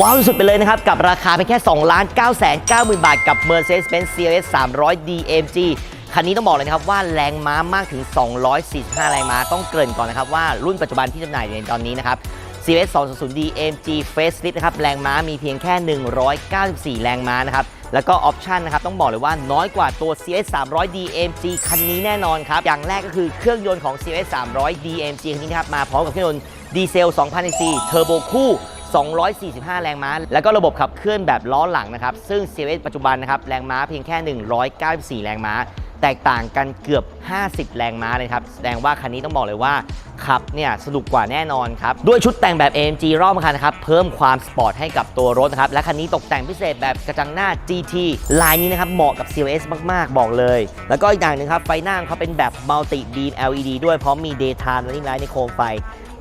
ว้าวสุดๆไปเลยนะครับ กับราคาเพียงแค่ 2 9 9 0 0 0 บาท กับ Mercedes-Benz CLS 300 DMG คันนี้ต้องบอกเลยนะครับว่าแรงม้ามากถึง 245 แรงม้า ต้องเกริ่นก่อนนะครับว่ารุ่นปัจจุบันที่จำหน่ายในตอนนี้นะครับ CLS 200 DMG Facelift นะครับแรงม้ามีเพียงแค่ 194 แรงม้านะครับแล้วก็ออปชันนะครับต้องบอกเลยว่าน้อยกว่าตัว CLS 300 DMG คันนี้แน่นอนครับ อย่างแรกก็คือเครื่องยนต์ของ CLS 300 DMG คันนี้นะครับมาพร้อมกับเครื่องยนต์ดีเซล 2,000 cc เทอร์โบคู่ 245 แรงม้า แล้วก็ระบบขับเคลื่อนแบบล้อหลังนะครับ ซึ่ง CLS ปัจจุบันนะครับ แรงม้าเพียงแค่ 194 แรงม้า แตกต่างกันเกือบ 50 แรงม้าเลยครับ แสดงว่าคันนี้ต้องบอกเลยว่าขับเนี่ยสนุกกว่าแน่นอนครับ ด้วยชุดแต่งแบบ AMG รอบคันนะครับเพิ่มความสปอร์ตให้กับตัวรถนะครับ และคันนี้ตกแต่งพิเศษแบบกระจังหน้า GT ลายนี้นะครับเหมาะกับ CLS มาก ๆ บอกเลย แล้วก็อีกอย่างหนึ่งครับ ไฟหน้าเขาเป็นแบบ Multi Beam LED ด้วยพร้อมมี Daytime Running Light ในโคมไฟ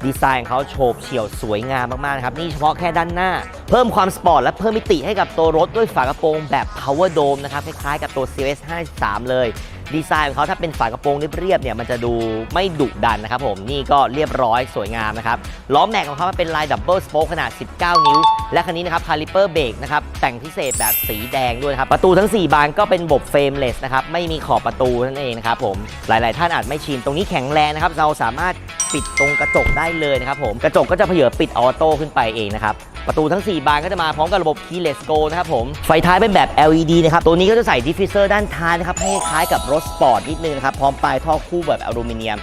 ดีไซน์ของเขาโฉบเฉี่ยวสวยงามมากๆนะครับนี่เฉพาะแค่ด้านหน้า เพิ่มความสปอร์ตและเพิ่มมิติให้กับตัวรถด้วยฝากระโปรงแบบ Power Dome นะครับคล้ายๆกับตัว CLS 53 เลย ดีไซน์ของเขาถ้าเป็นฝากระโปรงเรียบๆเนี่ยมันจะดูไม่ดุดันนะครับผมนี่ก็เรียบร้อยสวยงามนะครับล้อแม็กของเขาเป็นลายดับเบิลสโป๊กขนาด 19 นิ้ว และคันนี้นะครับคาลิเปอร์เบรกนะครับแต่งพิเศษแบบสีแดงด้วยนะครับประตูทั้ง 4 บานก็เป็นบบเฟรมเลสนะครับไม่มีขอบประตูนั่นเองนะครับผมหลาย ๆ ท่านอาจไม่ชินตรงนี้แข็งแรงนะครับเราสามารถปิดตรงกระจกได้เลยนะครับผมกระจกก็จะเผยปิดออโต้ขึ้นไปเองนะครับ ประตูทั้ง 4 บานก็จะมาพร้อมกับระบบ Keyless Go นะครับผม ไฟท้ายเป็นแบบ LED นะครับ ตัวนี้ก็จะใส่ดิฟฟิวเซอร์ด้านท้ายนะครับ ให้คล้ายกับรถสปอร์ตนิดนึงนะครับ พร้อมปลายท่อคู่แบบอลูมิเนียม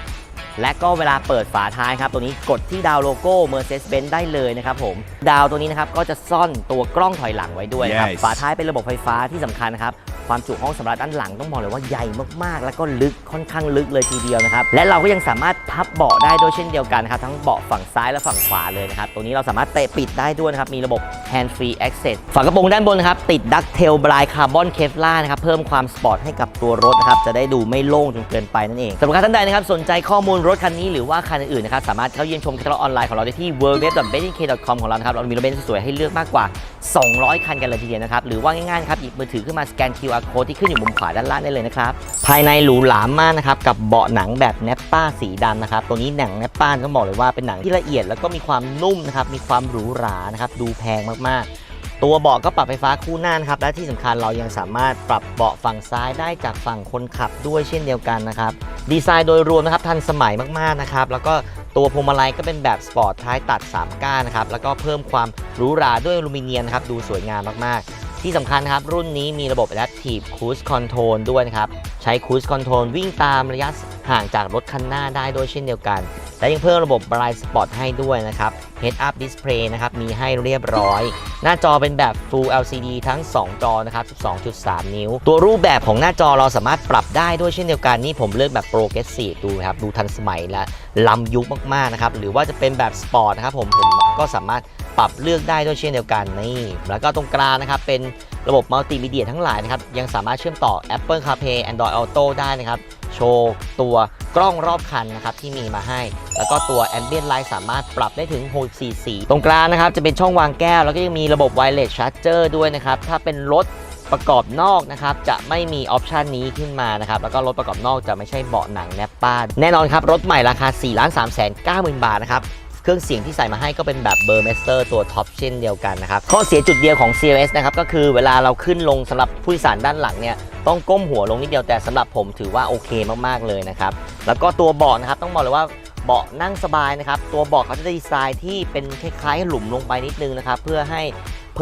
และก็เวลาเปิดฝาท้ายครับ ตัวนี้กดที่ดาวโลโก้ Mercedes-Benz ได้เลยนะครับผม ดาวตัวนี้นะครับก็จะซ่อนตัวกล้องถอยหลังไว้ด้วยนะครับ Yes ฝาท้ายเป็นระบบไฟฟ้าที่สำคัญนะครับ ความจุห้องสำหรับด้านหลังต้องบอกเลยว่าใหญ่มากๆ แล้วก็ลึกค่อนข้างลึกเลยทีเดียวนะครับ และเราก็ยังสามารถพับเบาะได้ด้วยเช่นเดียวกันนะครับทั้งเบาะฝั่งซ้ายและฝั่งขวาเลยนะครับ ตัวนี้เราสามารถเตะปิดได้ด้วยนะครับ มีระบบ hand free access ฝากระโปรงด้านบนนะครับ ติดดักเทลบลายคาร์บอนเคฟล่านะครับ เพิ่มความสปอร์ตให้กับตัวรถนะครับ จะได้ดูไม่โล่งจนเกินไปนั่นเองสำหรับท่านใดนะครับ สนใจข้อมูลรถคันนี้หรือว่าคันอื่นๆนะครับ สามารถเข้าเยี่ยมชมแคตตาล็อกออนไลน์ของเราได้ที่ www.betkcom ของเรานะครับ เรามีรถเบนซ์สวยให้เลือกมากกว่า200 คันกันเลยทีเดียวนะครับ หรือว่าง่ายๆครับหยิบมือถือขึ้นมาสแกน QR code ที่ขึ้นอยู่มุมขวาด้านล่างได้เลยนะครับ ภายในหรูหรามากนะครับ กับเบาะหนังแบบแนปป้าสีดำนะครับ ตัวนี้หนังแนปป้าต้องบอกเลยว่าเป็นหนังที่ละเอียดแล้วก็มีความนุ่มนะครับ มีความหรูหรานะครับ ดูแพงมากๆ ตัวเบาะก็ปรับไฟฟ้าคู่หน้านะครับ และที่สำคัญเรายังสามารถปรับเบาะฝั่งซ้ายได้จากฝั่งคนขับด้วยเช่นเดียวกันนะครับ ดีไซน์โดยรวมนะครับทันสมัยมากๆนะครับ แล้วก็ ตัวพวงมาลัยก็เป็นแบบสปอร์ตท้ายตัด 3 ก้านนะครับ แล้วก็เพิ่มความหรูหราด้วยอลูมิเนียมนครับ ดูสวยงามมาก ๆ ที่สำคัญครับ รุ่นนี้มีระบบ Adaptive Cruise Control ด้วยนะครับ ใช้ Cruise Control วิ่งตามระยะห่างจากรถคันหน้าได้ด้วยเช่นเดียวกัน และยังเพิ่มระบบ Blind Spot ให้ด้วยนะครับ Head Up Display นะครับมีให้เรียบร้อย หน้าจอเป็นแบบ Full LCD ทั้ง 2 จอนะครับ 12.3 นิ้ว ตัวรูปแบบของหน้าจอเราสามารถปรับได้ด้วยเช่นเดียวกันนี่ผมเลือกแบบ Progressive ดูครับ ดูทันสมัยและล้ำยุคมากๆนะครับ หรือว่าจะเป็นแบบ Sport นะครับผมผมก็สามารถปรับเลือกได้ด้วยเช่นเดียวกันนี่แล้วก็ตรงกลางนะครับเป็นระบบมัลติมีเดียทั้งหลายนะครับยังสามารถเชื่อมต่อ Apple CarPlay Android Auto ได้นะครับ โชว์ตัวกล้องรอบคันนะครับที่มีมาให้ แล้วก็ตัว Ambient Light สามารถปรับได้ถึง64สีตรงกลางนะครับจะเป็นช่องวางแก้ว แล้วก็ยังมีระบบ Wireless Charger ด้วยนะครับ ถ้าเป็นรถประกอบนอกนะครับจะไม่มีออปชันนี้ขึ้นมานะครับแล้วก็รถประกอบนอกจะไม่ใช่เบาะหนังแนปป้าแน่นอนครับรถใหม่ราคา4 3 9 0 0 0 0 บาทนะครับ เครื่องเสียงที่ใส่มาให้ก็เป็นแบบเบอร์เมสเตอร์ตัวท็อปเช่นเดียวกันนะครับ ข้อเสียจุดเดียวของ CLS นะครับก็คือเวลาเราขึ้นลงสำหรับผู้โดยสารด้านหลังเนี่ยต้องก้มหัวลงนิดเดียวแต่สำหรับผมถือว่าโอเคมากๆเลยนะครับแล้วก็ตัวเบาะนะครับต้องบอกเลยว่าเบาะนั่งสบายนะครับ ตัวเบาะเขาจะดีไซน์ที่เป็นคล้ายๆหลุมลงไปนิดนึงนะครับ เพื่อให้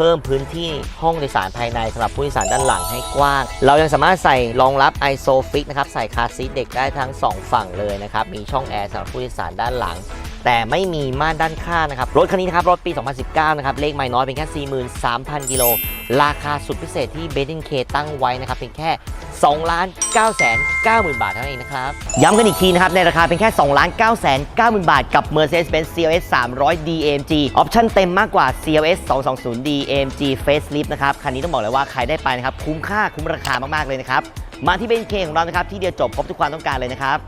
เพิ่มพื้นที่ห้องโดยสารภายในสำหรับผู้โดยสารด้านหลังให้กว้าง เรายังสามารถใส่รองรับ ISOFIX นะครับใส่คาร์ซีทเด็กได้ทั้ง 2 ฝั่งเลยนะครับมีช่องแอร์สำหรับผู้โดยสารด้านหลังแต่ไม่มีม่านด้านข้างนะครับ รถคันนี้นะครับ รถปี 2019 นะครับ เลขไม่น้อยเป็นแค่ 43,000 กิโล ราคาสุดพิเศษที่ b e d i n K ตั้งไว้นะครับเป็นแค่ 2ล้าน9แสน90,000 บาทเท่านั้นเองนะครับ ย้ำกันอีกทีนะครับ ในราคาเป็นแค่2ล้าน9แสน90,000 บาท กับ Mercedes-Benz CLS 300 DMG ออปชั่นเต็มมากกว่า CLS 220 DMG Facelift นะครับ คันนี้ต้องบอกเลยว่าใครได้ไปนะครับ คุ้มค่าคุ้มราคามาก ๆ เลยนะครับ มาที่เบนเคของเรานะครับ ที่เดียวจบครบทุกความต้องการเลยนะครับ